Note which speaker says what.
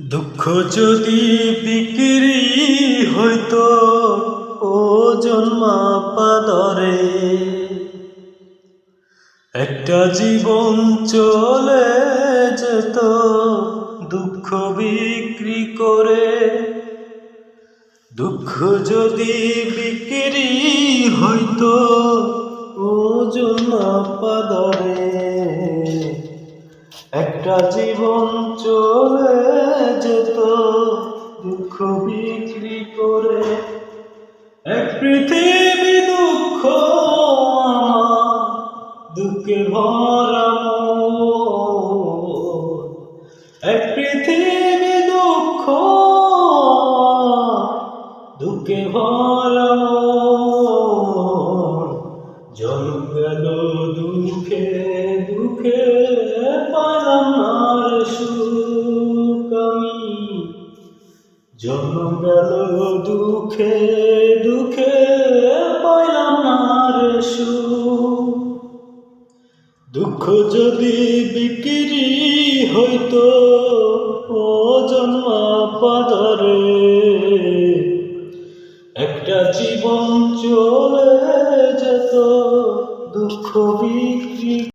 Speaker 1: দুঃখ যদি বিক্রি হইতো ওজন মাপা দরে একটা জীবন চলে যেত, দুঃখ বিক্রি করে। দুঃখ যদি বিক্রি হইতো ওজন মাপা দরে একটা জীবন চলে যেত, দুঃখ বিক্রি করে এক পৃথিবী দুঃখ দুঃখে ভরা মন। এক পৃথিবী দুঃখ দুঃখে ভরা মন। জন্ম গেল দুঃখে জন্ম গেল দুঃখে দুঃখে পাইলাম আর সুখ। দুঃখ যদি বিক্রি হইতো, ও জন্মা একটা জীবন চলে যেত, দুঃখ বিক্রি